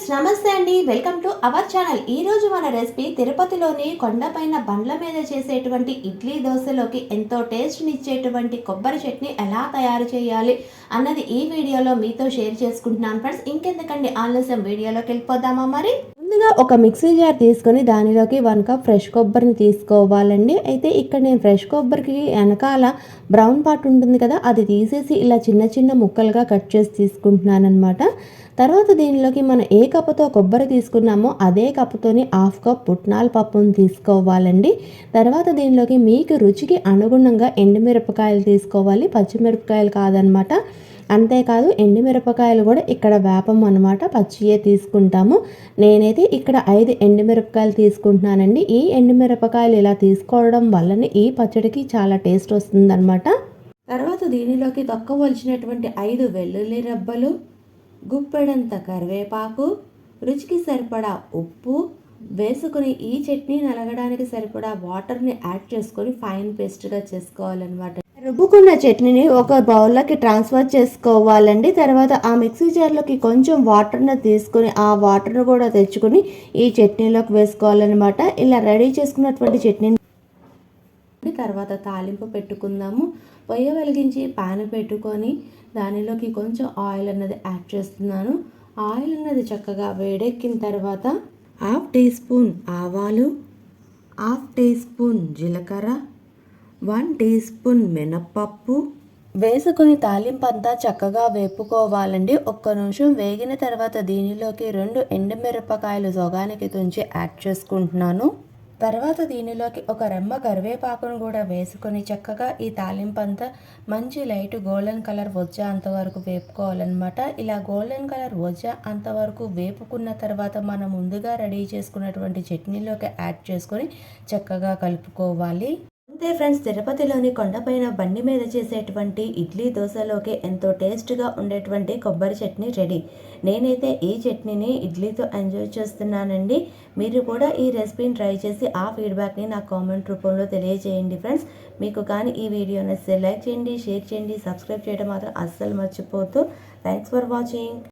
Friends నమస్తే అండి. Welcome to our channel. ఈ రోజు మన రెసిపీ తిరుపతిలోని కొండపైన బండ్ల మీద చేసేటువంటి ఇడ్లీ దోశలోకి ఎంతో టేస్ట్నిచ్చేటువంటి కొబ్బరి చట్నీ ఎలా తయారు చేయాలి అన్నది ఈ వీడియోలో మీతో షేర్ చేసుకుంటున్నాను ఫ్రెండ్స్. ఇంకెందుకండి ఆలస్యం. వీడియోలోకి వెళ్ళిపోదామా మరి? ముందుగా ఒక మిక్సీ జార్ తీసుకొని దానిలోకి వన్ కప్ ఫ్రెష్ కొబ్బరిని తీసుకోవాలండి. అయితే ఇక్కడ నేను ఫ్రెష్ కొబ్బరికి వెనకాల బ్రౌన్ పార్ట్ ఉంటుంది కదా అది తీసేసి ఇలా చిన్న చిన్న ముక్కలుగా కట్ చేసి తీసుకుంటున్నాను అనమాట తర్వాత దీనిలోకి మనం ఏ కప్పుతో కొబ్బరి తీసుకున్నామో అదే కప్పుతోని హాఫ్ కప్ పుట్నాల పప్పును తీసుకోవాలండి. తర్వాత దీనిలోకి మీకు రుచికి అనుగుణంగా ఎండుమిరపకాయలు తీసుకోవాలి. పచ్చిమిరపకాయలు కాదనమాట. అంతేకాదు ఎండుమిరపకాయలు కూడా ఇక్కడ వేపం అనమాట పచ్చియే తీసుకుంటాము. నేనైతే ఇక్కడ ఐదు ఎండుమిరపకాయలు తీసుకుంటున్నానండి. ఈ ఎండుమిరపకాయలు ఇలా తీసుకోవడం వల్లనే ఈ పచ్చడికి చాలా టేస్ట్ వస్తుందన్నమాట. తర్వాత దీనిలోకి తక్కువ వలిచినటువంటి ఐదు వెల్లుల్లి రెబ్బలు గుప్పెడంత కరివేపాకు రుచికి సరిపడా ఉప్పు వేసుకుని ఈ చట్నీ నలగడానికి సరిపడా వాటర్ని యాడ్ చేసుకొని ఫైన్ పేస్ట్గా చేసుకోవాలన్నమాట. రుబ్బుకున్న చట్నీని ఒక బౌల్లోకి ట్రాన్స్ఫర్ చేసుకోవాలండి. తర్వాత ఆ మిక్సీ జార్లోకి కొంచెం వాటర్ని తీసుకొని ఆ వాటర్ను కూడా తెచ్చుకొని ఈ చట్నీలోకి వేసుకోవాలన్నమాట. ఇలా రెడీ చేసుకున్నటువంటి చట్నీని తర్వాత తాలింపు పెట్టుకుందాము. పొయ్య వెలిగించి పాన్ పెట్టుకొని దానిలోకి కొంచెం ఆయిల్ అన్నది యాడ్ చేస్తున్నాను. ఆయిల్ అన్నది చక్కగా వేడెక్కిన తర్వాత హాఫ్ టీ స్పూన్ ఆవాలు హాఫ్ టీ స్పూన్ జీలకర్ర వన్ టీ స్పూన్ మినప్పప్పు. వేసుకుని తాలింపు అంతా చక్కగా వేపుకోవాలండి. ఒక్క నిమిషం వేగిన తర్వాత దీనిలోకి రెండు ఎండుమిరపకాయలు సొగానికి తుంచి యాడ్ చేసుకుంటున్నాను. తర్వాత దీనిలోకి ఒక రెమ్మ కరివేపాకును కూడా వేసుకొని చక్కగా ఈ తాలింపు అంతా మంచి లైట్ గోల్డెన్ కలర్ వచ్చే అంతవరకు వేపుకోవాలన్నమాట. ఇలా గోల్డెన్ కలర్ వచ్చే అంతవరకు వేపుకున్న తర్వాత మనం ముందుగా రెడీ చేసుకున్నటువంటి చట్నీలోకి యాడ్ చేసుకొని చక్కగా కలుపుకోవాలి. అంతే ఫ్రెండ్స్ తిరుపతిలోని కొండపైన బండి మీద చేసేటువంటి ఇడ్లీ దోశలోకి ఎంతో టేస్ట్గా ఉండేటువంటి కొబ్బరి చట్నీ రెడీ. నేనైతే ఈ చట్నీని ఇడ్లీతో ఎంజాయ్ చేస్తున్నానండి. మీరు కూడా ఈ రెసిపీని ట్రై చేసి ఆ ఫీడ్బ్యాక్ని నా కామెంట్ రూపంలో తెలియజేయండి ఫ్రెండ్స్. మీకు కానీ ఈ వీడియో నచ్చితే లైక్ చేయండి షేర్ చేయండి సబ్స్క్రైబ్ చేయడం మాత్రం అస్సలు మర్చిపోతూ థ్యాంక్స్ ఫర్ వాచింగ్.